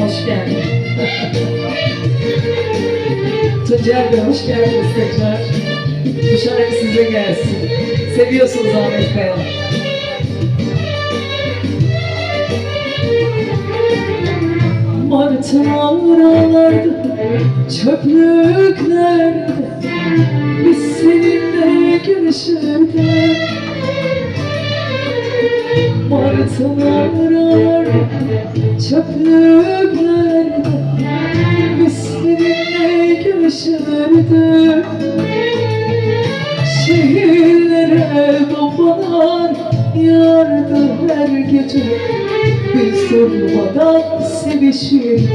hoş geldin. Tuncer Bey, hoş geldiniz tekrar. Bu şarkı size gelsin. Seviyorsunuz Ahmet Kaya. Martı mağaralarda, çöplüklerde Biz seninle görüşürken Martı mağaralarda, çöplüklerde seninle görüşürdük Şehirlere bombalar yağardı her gece. Biz durmadan sevişirdik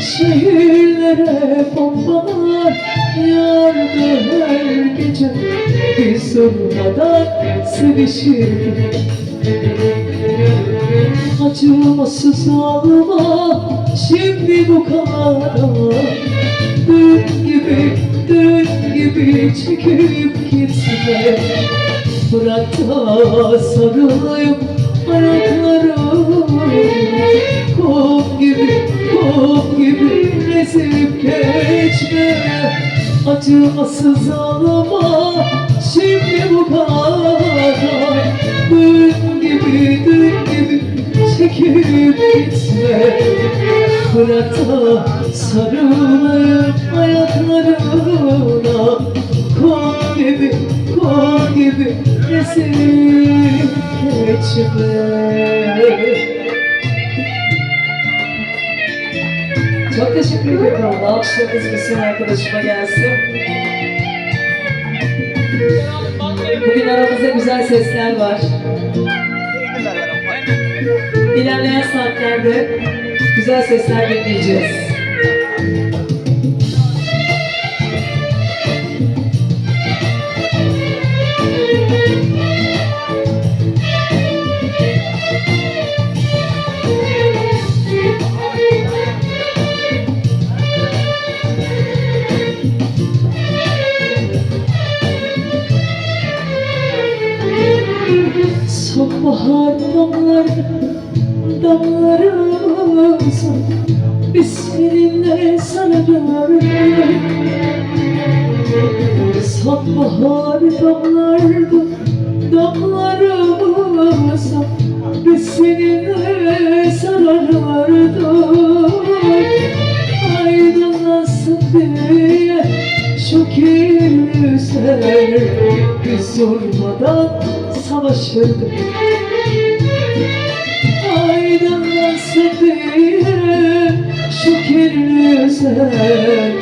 Şehirlere bombalar yağardı her gece. Biz durmadan sevişirdik Acımasız ağlama şimdi bu kadar Dün gibi, dün gibi çekip gitme. Bırak da sarılayım ayaklarım Kum gibi, kum gibi ezip geçme. Acımasız ağlama şimdi bu kadar gitme Bırak da sarılayım ayaklarına Kum gibi, kum gibi esip geçme Çok teşekkür ediyorum. Alkışlarınız bütün arkadaşıma gelsin. Bugün aramızda güzel sesler var. İlerleyen saatlerde güzel sesler dinleyeceğiz. Sonbahar damları, damlarımız Biz seninle sarılırız Sonbahar damlardı, damlarımız Biz seninle sarılırdık Aydınlasın diye şu kirliler Biz durmadan savaşırdık kirliler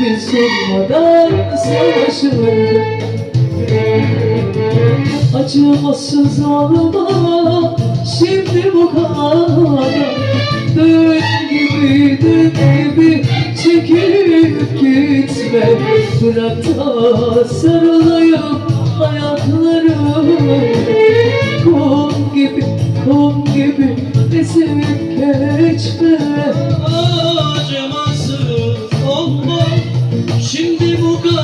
Biz durmadan savaşırdık Acımasız ağlama şimdi bu kadar Dün gibi dün gibi çekip gitme Bırak da sarılayım ayaklarım Kum gibi kum gibi esip geçme acımasız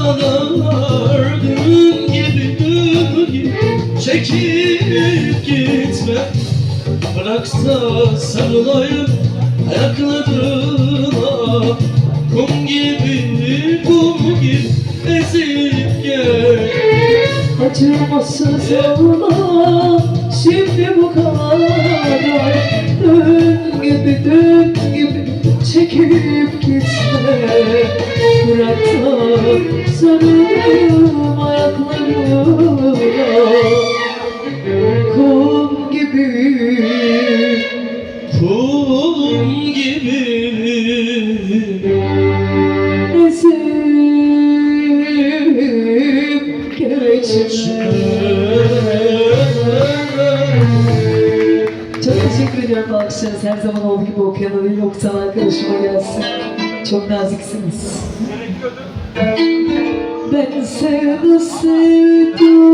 bu kadar dün gibi dün gibi. Çekip gitme. Bırak da sarılayım ayaklarına. Kum gibi kum gibi ezip gel. Acımasız olma şimdi bu kadar. Dün gibi dün çekip gitme. Bırak da sarılayım ayaklarına Her zaman olduğu gibi okuyana değil, okutan arkadaşıma gelsin. Çok naziksiniz. Ben seni sevdim.